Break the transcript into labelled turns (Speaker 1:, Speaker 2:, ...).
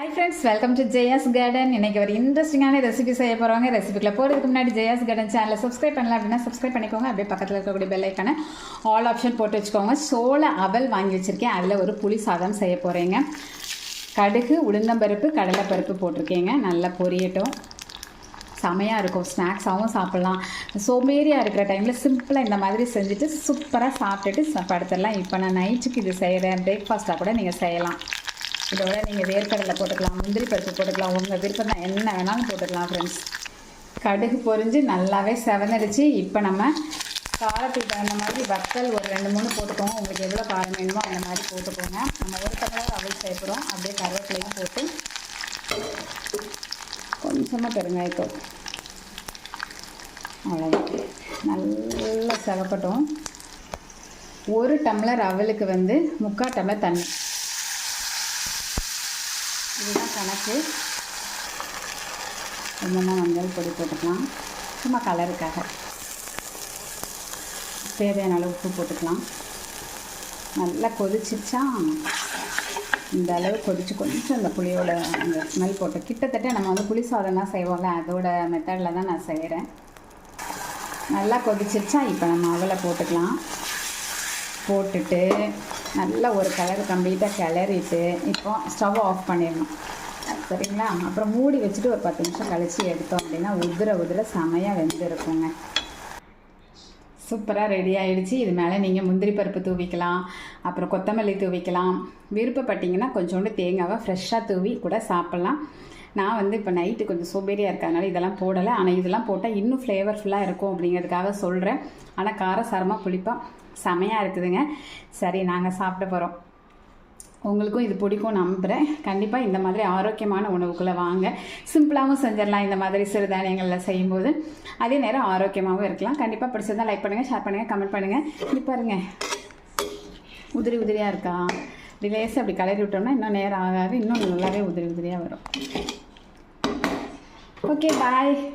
Speaker 1: Hi friends welcome to Jaya's garden இன்னைக்கு ஒரு இன்ட்ரெஸ்டிங்கான ரெசிபி செய்ய போகிறவங்க ரெசிபிக்குள்ள போகிறதுக்கு முன்னாடி ஜெயாஸ் கார்டன் சேனலை சப்ஸ்கிரைப் பண்ணல அப்படின்னா சப்ஸ்கிரைப் பண்ணிக்கோங்க. அப்படியே பக்கத்தில் இருக்கக்கூடிய பெல்லைக்கான ஆல் ஆப்ஷன் போட்டு வச்சுக்கோங்க. சோள அவல் வாங்கி வச்சுருக்கேன். அதில் ஒரு புளி சாதம் செய்ய போகிறேங்க கடுகு உளுந்தம்பருப்பு கடலைப்பருப்பு போட்டிருக்கேங்க. நல்லா பொரியட்டும். செமையாக இருக்கும். ஸ்நாக்ஸாகவும் சாப்பிட்லாம். சோம்பேறியாக இருக்கிற டைமில் சிம்பிளாக இந்த மாதிரி செஞ்சுட்டு சூப்பராக சாப்பிட்டுட்டு படுத்துடலாம். இப்போ நான் நைட்டுக்கு இது செய்கிறேன் பிரேக்ஃபாஸ்ட்டாக கூட நீங்கள் செய்யலாம். இதோட நீங்கள் வேர்க்கடலை போட்டுக்கலாம் முந்திரி பருப்பு போட்டுக்கலாம் உங்கள் விருப்பம் தான் என்ன வேணாலும் போட்டுக்கலாம் ஃப்ரெண்ட்ஸ் கடுகு பொரிஞ்சு நல்லாவே செவனடிச்சு இப்போ நம்ம காரத்துக்கு தகுந்த மாதிரி வத்தல் ஒரு ரெண்டு மூணு போட்டுக்கோங்க. உங்களுக்கு எவ்வளோ காரம் வேணுமோ அந்த மாதிரி போட்டுக்கோங்க. நம்ம ஒரு டம்ளர் அவல் சேர்க்குறோம். அப்படியே கருவேப்பிலையும் போட்டு கொஞ்சமாக பெருங்காயத்தூள். அவ்வளோதான் நல்லா செவக்கட்டும். ஒரு டம்ளர் அவலுக்கு வந்து முக்கால் டம்ளர் தண்ணி. இதுதான் கணக்கு. கொஞ்சமாக மஞ்சள் பொடி போட்டுக்கலாம்? சும்மா கலருக்காக. தேவையான அளவு உப்பு போட்டுக்கலாம். நல்லா கொதிச்சிச்சா இந்த அளவு கொதிச்சு கொஞ்சம் அந்த புளியோட அந்த ஸ்மெல் போட்டு கிட்டத்தட்ட நம்ம வந்து புளி சாதம்லாம் செய்வோம்ல அதோட மெத்தடில் தான் நான் செய்கிறேன் நல்லா கொதிச்சிருச்சா? இப்போ நம்ம அவலை போட்டுக்கலாம். போட்டுட்டு நல்லா ஒரு கலர் கம்ப்ளீட்டாக கிளறிட்டு இப்போ ஸ்டவ் ஆஃப் பண்ணிடணும். சரிங்களா? அப்புறம் மூடி வச்சுட்டு ஒரு பத்து நிமிஷம் கழித்து எடுத்தோம் அப்படின்னா உதிர உதிர செமையாக வெந்திருக்குங்க. சூப்பராக ரெடி ஆகிடுச்சு இது மேலே நீங்கள் முந்திரி பருப்பு தூவிக்கலாம் அப்புறம் கொத்தமல்லி தூவிக்கலாம். விருப்பப்பட்டிங்கன்னா கொஞ்சோண்டு தேங்காவை ஃப்ரெஷ்ஷாக தூவி கூட சாப்பிட்லாம். நான் வந்து இப்போ நைட்டு கொஞ்சம் சோம்பேறியாக இருக்கிறதுனால இதெல்லாம் போடலை. ஆனால் இதெல்லாம் போட்டால் இன்னும் ஃப்ளேவர்ஃபுல்லாக இருக்கும் அப்படிங்கிறதுக்காக சொல்கிறேன் ஆனால் காரசாரமாக புளிப்பாக செமையாக இருக்குதுங்க. சரி நாங்கள் சாப்பிட போகிறோம் உங்களுக்கும் இது பிடிக்கும் நம்புகிறேன் கண்டிப்பாக இந்த மாதிரி ஆரோக்கியமான உணவுக்குள்ளே வாங்க. சிம்பிளாகவும் செஞ்சிடலாம் இந்த மாதிரி சிறுதானியங்களில் செய்யும்போது. அதே நேரம் ஆரோக்கியமாகவும் இருக்கலாம். கண்டிப்பாக பிடிச்சிருந்தா லைக் பண்ணுங்கள் ஷேர் பண்ணுங்கள் கமெண்ட் பண்ணுங்கள் இது பாருங்கள் உதிரி உதிரியாக இருக்கா? ரிலேஸ் அப்படி கலரி விட்டோம்னா இன்னும் நேரம் ஆகாது. இன்னும் நல்லாவே உதிரி உதிரியாக வரும். Okay, bye.